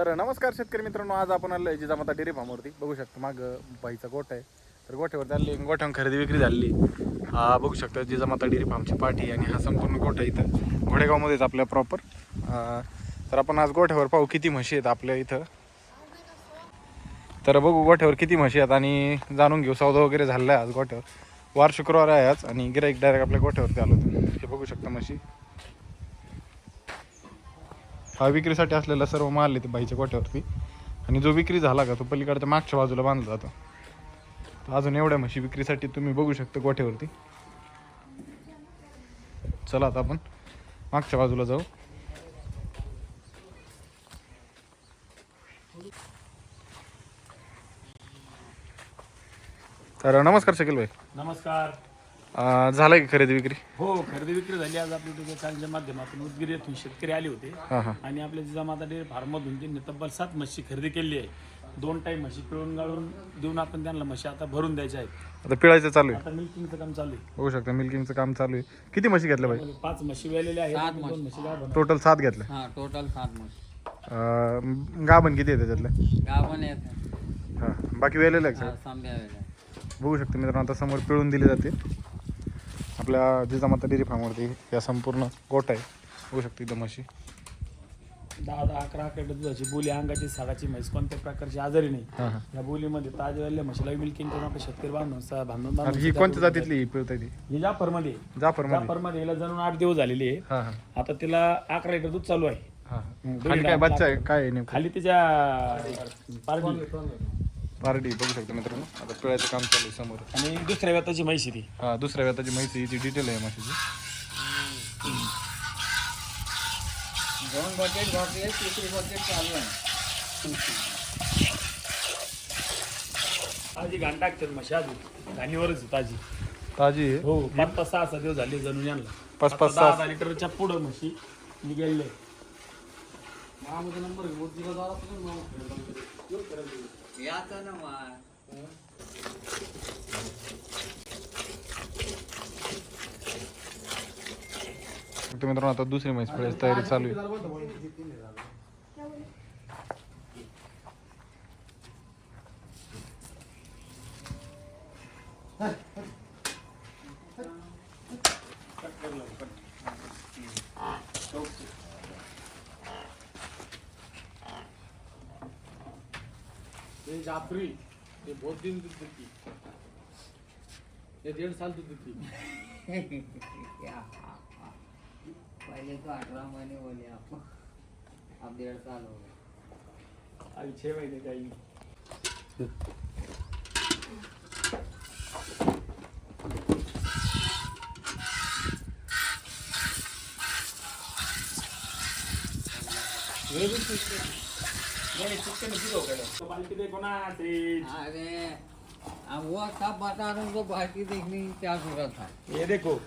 तर नमस्कार शेतकरी मित्रांनो आज आपण आलो जिजामाता डेअरी फार्मवरती. बघू शकता माग बाईचा गोठा आहे. तर गोठ्यावरती आली गोठ्यावर खरेदी विक्री झाली हा बघू शकता जिजामाता डेअरी फार्मची पाठी आणि हा संपूर्ण गोठा इथं. घोडेगावमध्येच आपल्या प्रॉपर तर आपण आज गोठ्यावर पाहू किती म्हशी आहेत आपल्या इथं. तर बघू गोठ्यावर किती म्हशी आहेत आणि जाणून घेऊ सौदा वगैरे झालेला आहे आज गोठ्यावर. वार शुक्रवार आहे आज आणि गिराईक डायरेक्ट आपल्या गोठ्यावरती आलो होतो. हे बघू शकता म्हशी. हा विक्रीसाठी असलेला सर्व माल येते बाईच्या गोठ्यावरती आणि जो विक्री झाला का तो पलीकडच्या मागच्या बाजूला बांधला जातो. तर अजून एवढ्या म्हशी विक्रीसाठी तुम्ही बघू शकता गोठ्यावरती चला आता आपण मागच्या बाजूला जाऊ. तर नमस्कार शकील भाई. नमस्कार. झालं की खरेदी विक्री? हो खरेदी विक्री झाली. आज आपल्या तुझ्या चॅनलच्या माध्यमातून उदगीर येथून शेतकरी आले होते. हां हां. आणि आपल्या जिजामाता डेअरी फार्ममधून त्यांनी तब्बल सात म्हशी खरेदी केली आहे. दोन टाईम म्हशी पिळून गाळून देऊन आपण त्यांना म्हशी आता भरून द्यायच्या आहेत. आता पिळायचं चालू आहे. आता मिल्किंगचं काम चालू आहे. बघू शकता मिल्किंगचं काम चालू आहे. किती म्हशी घेतल्या भाई पाच म्हशी वेलेल्या आहेत. दोन म्हशी. गाभण टोटल सात घेतल्या. हा टोटल सात म्हशी. अं, गाभण किती आहे त्याच्यातल्या गाभण येत हां बाकी वेलेलं आहे का? सगळं? तांब्या वेळेला बघू शकता मित्रांनो आता समोर पिळून दिली जाते. आपल्या जिजामाता डेअरी फार्मवरती या संपूर्ण गोट आहे. बघू शकता इथं म्हशी. दहा दहा अकरा अकरा दुधाची बोली अंगाची साडाची म्हैस कोणत्या प्रकारची आजारी नाही. हां या बोलीमध्ये ताजे वेळेल्या म्हशीला मिल्किंग करून आपले शेतकरी बांधून सा- बांधून ही कोणत्या जातीतली ही पिळता ती? ही जाफरमध्ये जाफरमध्ये. जाफरमध्ये हिला जाणून आठ दिवस झालेली आहे. हां हां. आता तिला अकरा लिटर दूध चालू आहे. हां आणि काय बच्चा आहे? काय आहे नेमकं? खाली तिच्या पारडी बघू शकता मित्रांनो. आता पिळायचं काम चालू आहे समोर. आणि दुसऱ्या व्यताची म्हैशी ती. हां दुसऱ्या व्यताची माहिती हिची डिटेल आहे म्हशीची. दोन बकेट भरले तिसरी बकेट चालू आहे. ताजी घाण टाकतात म्हशी आधी. घाणीवरच आहे ताजी. ताजी आहे? हो पाच पाच सहा सहा दिवस झाले जणून यांना. पाच पाच आता सहा दहा लिटरच्या पुढं म्हशी निघाले याचा ना मा फक्त मित्रांनो आता दुसरी म्हैस पिळायची तयारी चालू आहे. ये जाफरी ये बहुत दिन दूध देती. ये डेढ़ साल दूध देती. पहले तो अठारह महीने बोले आप. अब डेढ़ साल हो गए. अभी छह महीने का ही. नहीं चिकन नहीं हो तो बाल्टी देखो ना अरे अब वो सब बता रहा हूँ तो बाकी देखने की क्या ज़रूरत है ये देखो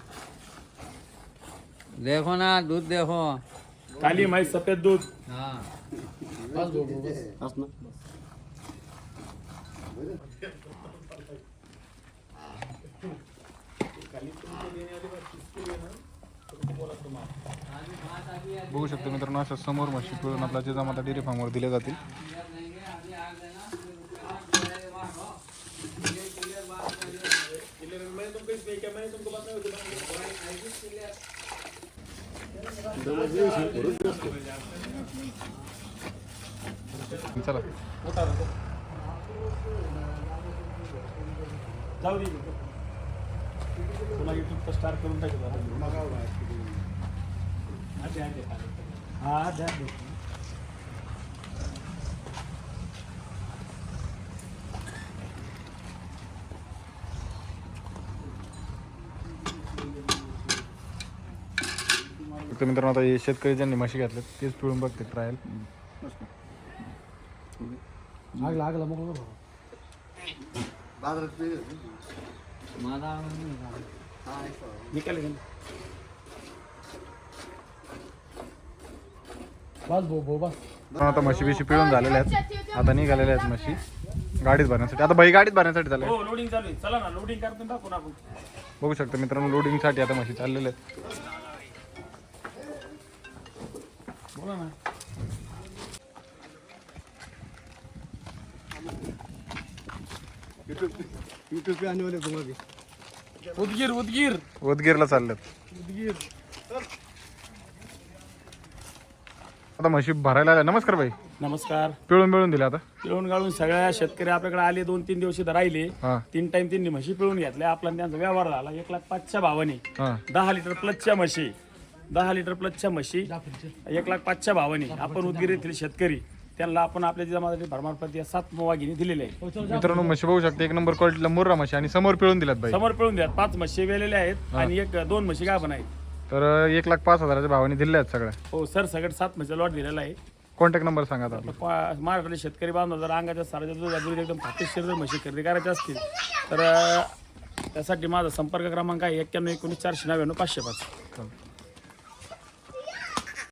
देखो ना दूध देखो काली म्हैस सफ़ेद दूध हाँ बस दो बस ना बघू शकतो मित्रांनो असं समोर म्हशी पिळून आपल्या जिजामाता डेअरी फार्मवर दिल्या जातील. चला. जाऊ दे. तुला युट्यूब स्टार करून टाकू हा द्या. फक्त मित्रांनो आता हे शेतकरी ज्यांनी म्हशी घातल्यात तेच पिळून बघते ट्रायल लागला लागला मग मादा निकाल आता म्हशी बिशी पिळून झालेल्या आहेत. आता निघालेल्या आहेत म्हशी. गाडीत भरण्यासाठी. आता बाई गाडीत भरण्यासाठी चालेल लोडिंग हो, चालू आहे. चला ना लोडिंग करतो आपण. बघू शकतो मित्रांनो लोडिंगसाठी आता म्हशी चाललेल्या आहेत. बोला ना. उदगीर उदगीर. उदगीरला चाललेत. उदगीर. आता म्हशी भरायला आल्या नमस्कार भाई नमस्कार. पिळून मिळून दिले आता. पिळून गाळून सगळ्या शेतकरी आपल्याकडे आले दोन तीन दिवस इथं राहिले. हा. तीन टाइम त्यांनी म्हशी पिळून घेतल्या. आपला आणि त्यांचा व्यवहार झाला. एक लाख पाचच्या भावाने. हा. दहा लिटर प्लसच्या म्हशी. दहा लिटर प्लसच्या म्हशी. एक लाख पाचच्या भावाने. आपण उदगीर येथील शेतकरी. त्यांना आपण आपल्या जिल्ह्यामध्ये भरमारपती या सात वाघिणी दिलेल्या आहे. मित्रांनो म्हशी बघू शकता. एक नंबर क्वालिटीला मुर्रा म्हशी आणि समोर पिळून दिल्यात समोर पिळून द्या पाच म्हशी वेलेल्या आहेत आणि एक दोन म्हशी गाभण आहेत. तर एक लाख पाच हजाराच्या भावाने दिल्या आहेत सगळ्या हो सर सगळं सात म्हशी लॉट दिलेला आहे कॉन्टॅक्ट नंबर सांगा आता आपला. पा- महाराष्ट्रातले शेतकरी बांधव जर अंगाच्या साराच्या दूध एकदम खात्रीशीर जर म्हशी खरेदी करायच्या असतील तर अं, त्यासाठी माझा संपर्क क्रमांक आहे एक्क्याण्णव एकोणीस चारशे नव्याण्णव पाचशे पाच चालतं.